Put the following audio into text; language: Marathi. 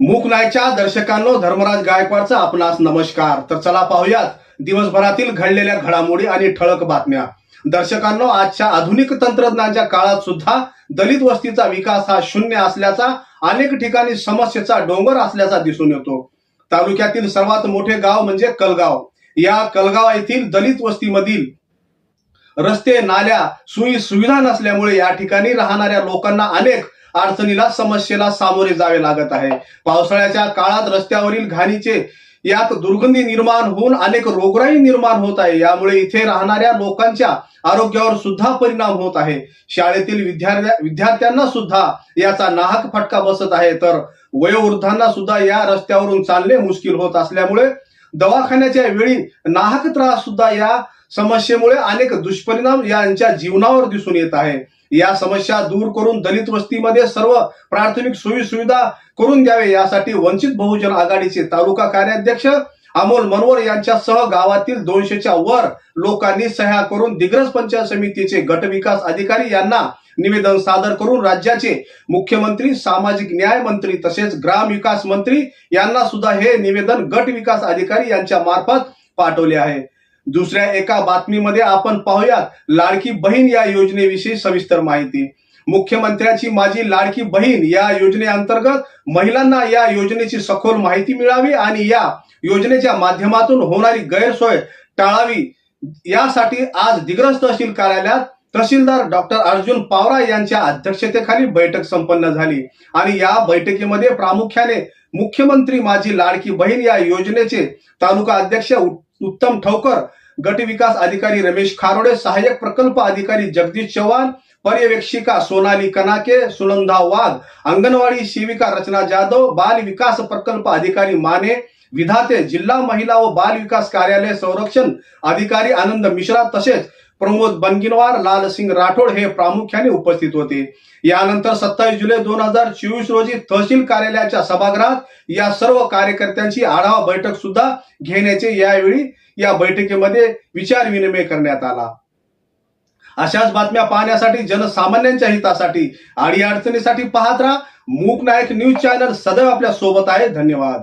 मुकनायच्या दर्शकांनो धर्मराज गायकवाडचा आपणास नमस्कार. तर चला पाहूयात दिवसभरातील घडलेल्या घडामोडी आणि ठळक बातम्या. दर्शकांनो आजच्या आधुनिक तंत्रज्ञानाच्या काळात सुद्धा दलित वस्तीचा विकास हा शून्य असल्याचा अनेक ठिकाणी समस्येचा डोंगर असल्याचा दिसून येतो. तालुक्यातील सर्वात मोठे गाव म्हणजे कलगाव. या कलगाव येथील दलित वस्तीमधील रस्ते नाल्या सुई सुविधा नसल्यामुळे या ठिकाणी राहणाऱ्या लोकांना अनेक अडचणीला समस्येला सामोरे जावे लागत आहे. पावसाळ्याच्या काळात रस्त्यावरील घाणीचे यात दुर्गंधी निर्माण होऊन अनेक रोगराई निर्माण होत आहे. यामुळे इथे राहणाऱ्या लोकांच्या आरोग्यावर सुद्धा परिणाम होत आहे. शाळेतील विद्यार्थ्या विद्यार्थ्यांना सुद्धा याचा नाहक फटका बसत आहे. तर वयोवृद्धांना सुद्धा या रस्त्यावरून चालणे मुश्किल होत असल्यामुळे दवाखान्याच्या वेळी नाहक त्रास सुद्धा या समस्येमुळे अनेक दुष्परिणाम यांच्या जीवनावर दिसून येत आहे. या समस्या दूर करून दलित वस्तीमध्ये सर्व प्राथमिक सोयी सुविधा करून द्यावे यासाठी वंचित बहुजन आघाडीचे तालुका कार्याध्यक्ष अमोल मनोर यांच्यासह गावातील दोनशेच्या वर लोकांनी सह्या करून दिग्रस पंचायत समितीचे गट विकास अधिकारी यांना निवेदन सादर करून राज्याचे मुख्यमंत्री सामाजिक न्याय मंत्री तसेच ग्राम विकास मंत्री यांना सुद्धा हे निवेदन गट विकास अधिकारी यांच्या मार्फत पाठवले आहे. दुसऱ्या एका बातमीमध्ये आपण पाहूयात लाडकी बहीण या योजनेविषयी सविस्तर माहिती. मुख्यमंत्र्यांची माझी लाडकी बहीण या योजनेअंतर्गत महिलांना या योजनेची सखोल माहिती मिळावी आणि या योजनेच्या माध्यमातून होणारी गैरसोय टाळावी यासाठी आज दिग्रस तहसील कार्यालयात तहसीलदार डॉक्टर अर्जुन पावरा यांच्या अध्यक्षतेखाली बैठक संपन्न झाली. आणि या बैठकीमध्ये प्रामुख्याने मुख्यमंत्री माझी लाडकी बहीण या योजनेचे तालुका अध्यक्ष उत्तम ठवकर गट विकास अधिकारी रमेश खारोडे सहाय्यक प्रकल्प अधिकारी जगदीश चव्हाण पर्यवेक्षिका सोनाली कनाके सुनंदा वाघ अंगणवाडी सेविका रचना जाधव बाल विकास प्रकल्प अधिकारी माने विधाते जिल्हा महिला व बाल विकास कार्यालय संरक्षण अधिकारी आनंद मिश्रा तसेच प्रमोद बनगिनवार लालसिंग राठोड हे प्रामुख्याने उपस्थित होते. यानंतर सत्तावीस जुलै दोन हजार चोवीस रोजी तहसील कार्यालयाच्या सभागृहात या सर्व कार्यकर्त्यांची आढावा बैठक सुद्धा घेण्याचे यावेळी या बैठकीमध्ये विचार विनिमय करण्यात आला. अशाच बातम्या पाहण्यासाठी जनसामान्यांच्या हितासाठी आणि अडचणीसाठी पाहत राहा. मूक नायक न्यूज चॅनल सदैव आपल्यासोबत आहे. धन्यवाद.